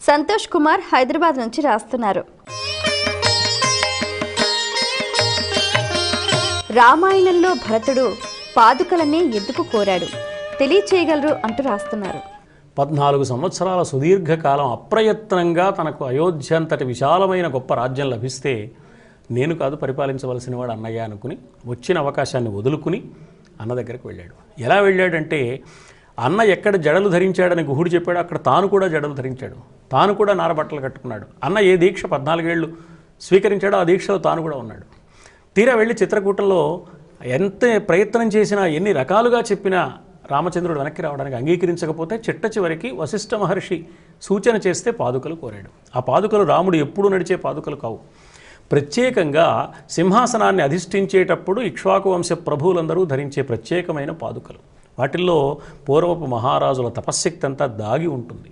సంతోష్ కుమార్ హైదరాబాద్ నుంచి రాస్తున్నారు. రామాయణంలో భరతుడు పాదుకలనే ఎందుకు కోరాడు? తెలియచేయగలరు అంటూ రాస్తున్నారు. పద్నాలుగు సంవత్సరాల సుదీర్ఘకాలం అప్రయత్నంగా తనకు అయోధ్య అంతటి విశాలమైన గొప్ప రాజ్యం లభిస్తే నేను కాదు పరిపాలించవలసిన వాడు అన్నయ్య అనుకుని వచ్చిన అవకాశాన్ని వదులుకుని అన్న దగ్గరికి వెళ్ళాడు. ఎలా వెళ్ళాడంటే అన్న ఎక్కడ జడలు ధరించాడని గుహుడు చెప్పాడు అక్కడ తాను కూడా జడలు ధరించాడు. తాను కూడా నారబట్టలు కట్టుకున్నాడు. అన్న ఏ దీక్ష పద్నాలుగేళ్ళు స్వీకరించాడో ఆ దీక్షలో తాను కూడా ఉన్నాడు. తీరా వెళ్ళి చిత్రకూటంలో ఎంత ప్రయత్నం చేసినా ఎన్ని రకాలుగా చెప్పినా రామచంద్రుడు వెనక్కి రావడానికి అంగీకరించకపోతే చిట్ట చివరికి వశిష్ఠ మహర్షి సూచన చేస్తే పాదుకలు కోరాడు. ఆ పాదుకలు రాముడు ఎప్పుడూ నడిచే పాదుకలు కావు. ప్రత్యేకంగా సింహాసనాన్ని అధిష్ఠించేటప్పుడు ఇక్ష్వాకు వంశ ప్రభువులందరూ ధరించే ప్రత్యేకమైన పాదుకలు. వాటిల్లో పూర్వపు మహారాజుల తపశ్శక్తి అంతా దాగి ఉంటుంది.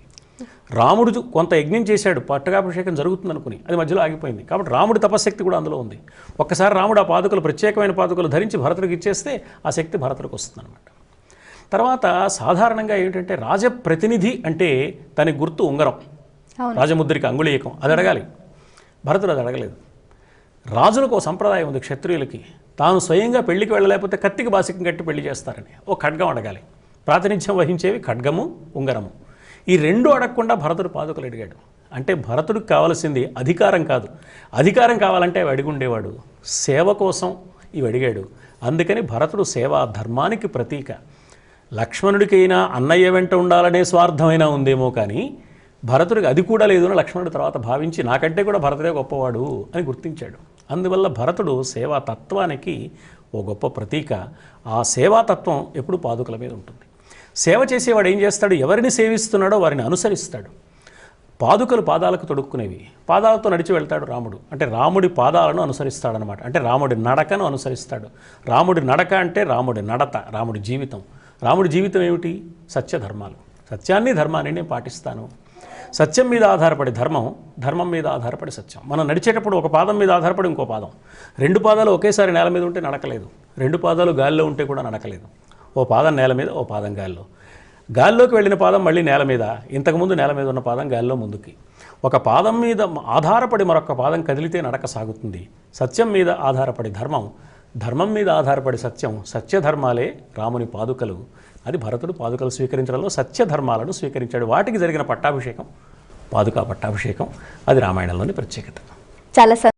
రాముడు కొంత యజ్ఞం చేశాడు పట్టకాభిషేకం జరుగుతుంది అనుకుని అది మధ్యలో ఆగిపోయింది. కాబట్టి రాముడి తపశ్శక్తి కూడా అందులో ఉంది. ఒక్కసారి రాముడు ఆ పాదుకలు ప్రత్యేకమైన పాదుకలు ధరించి భరతుడికి ఇచ్చేస్తే ఆ శక్తి భరతుడికి వస్తుందన్నమాట. తర్వాత సాధారణంగా ఏంటంటే రాజప్రతినిధి అంటే దాని గుర్తు ఉంగరం. రాజముద్రిక అంగుళీయకం. అది అడగాలి. భరతుడు అది అడగలేదు. రాజులకు ఒక సంప్రదాయం ఉంది క్షత్రియులకి. తాను స్వయంగా పెళ్ళికి వెళ్ళలేకపోతే కత్తికి బాసికం కట్టి పెళ్ళి చేస్తారని ఓ ఖడ్గం అడగాలి. ప్రాతినిధ్యం వహించేవి ఖడ్గము ఉంగరము. ఈ రెండు అడగకుండా భరతుడు పాదుకలు అడిగాడు అంటే భరతుడికి కావాల్సింది అధికారం కాదు. అధికారం కావాలంటే అవి అడిగుండేవాడు సేవ కోసం ఇవి అడిగాడు. అందుకని భరతుడు సేవా ధర్మానికి ప్రతీక. లక్ష్మణుడికైనా అన్నయ్య వెంట ఉండాలనే స్వార్థమైనా ఉందేమో కానీ భరతుడికి అది కూడా లేదు అని లక్ష్మణుడు తర్వాత భావించి నాకంటే కూడా భరతుడే గొప్పవాడు అని గుర్తించాడు. అందువల్ల భరతుడు సేవాతత్వానికి ఓ గొప్ప ప్రతీక. ఆ సేవాతత్వం ఎప్పుడు పాదుకల మీద ఉంటుంది. సేవ చేసేవాడు ఏం చేస్తాడు? ఎవరిని సేవిస్తున్నాడో వారిని అనుసరిస్తాడు. పాదుకలు పాదాలకు తొడుక్కునేవి. పాదాలతో నడిచి వెళ్తాడు రాముడు. అంటే రాముడి పాదాలను అనుసరిస్తాడనమాట అంటే రాముడి నడకను అనుసరిస్తాడు. రాముడి నడక అంటే రాముడి నడత రాముడి జీవితం. రాముడి జీవితం ఏమిటి? సత్యధర్మాలు. సత్యాన్ని ధర్మాన్ని నేను పాటిస్తాను. సత్యం మీద ఆధారపడి ధర్మం ధర్మం మీద ఆధారపడి సత్యం. మనం నడిచేటప్పుడు ఒక పాదం మీద ఆధారపడి ఇంకో పాదం. రెండు పాదాలు ఒకేసారి నేల మీద ఉంటే నడకలేదు. రెండు పాదాలు గాలిలో ఉంటే కూడా నడకలేదు. ఓ పాదం నేల మీద ఓ పాదం గాలిలో. గాల్లోకి వెళ్ళిన పాదం మళ్ళీ నేల మీద. ఇంతకుముందు నేల మీద ఉన్న పాదం గాల్లో ముందుకి. ఒక పాదం మీద ఆధారపడి మరొక పాదం కదిలితే నడక సాగుతుంది. సత్యం మీద ఆధారపడి ధర్మం ధర్మం మీద ఆధారపడి సత్యం సత్యధర్మాలే రాముని పాదుకలు. అది భరతుడు పాదుకలు స్వీకరించడంలో సత్యధర్మాలను స్వీకరించాడు. వాటికి జరిగిన పట్టాభిషేకం పాదుకా పట్టాభిషేకం అది రామాయణంలోని ప్రత్యేకత. చాలా